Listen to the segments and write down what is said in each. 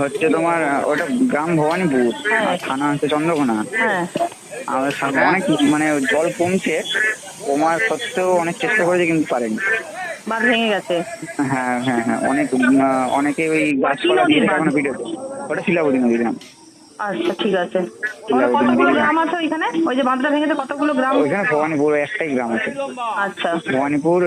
হচ্ছে তোমার ওটা গ্রাম ভবানীপুর থানা হচ্ছে চন্দ্রকোনা। হ্যাঁ। আমাদের সামনে অনেক মানে জল কমছে কমার সত্ত্বেও অনেক চেষ্টা করেছে কিন্তু পারেনি। বাঁধ ভেঙে গেছে। হ্যাঁ হ্যাঁ হ্যাঁ অনেক অনেকে ওই গাছপালা দিয়ে এখনও ভিডিও ওটা শিলাবতী নদী গ্রাম আচ্ছা ঠিক আছে। কতগুলো গ্রাম আছে ওইখানে? ওই যে বাঁধটা ভেঙেছে কতগুলো গ্রাম? ওইখানে ভবানীপুর একটাই গ্রাম আছে। আচ্ছা। ভবানীপুর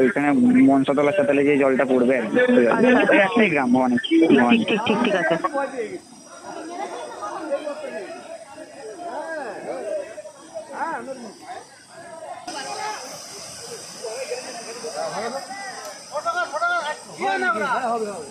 ওইখানে মনসাতলা সাতালে যে জলটা পড়বে। আচ্ছা, আচ্ছা। একটাই গ্রাম ভবানীপুর ঠিক ঠিক ঠিক ঠিক আছে। হবে হবে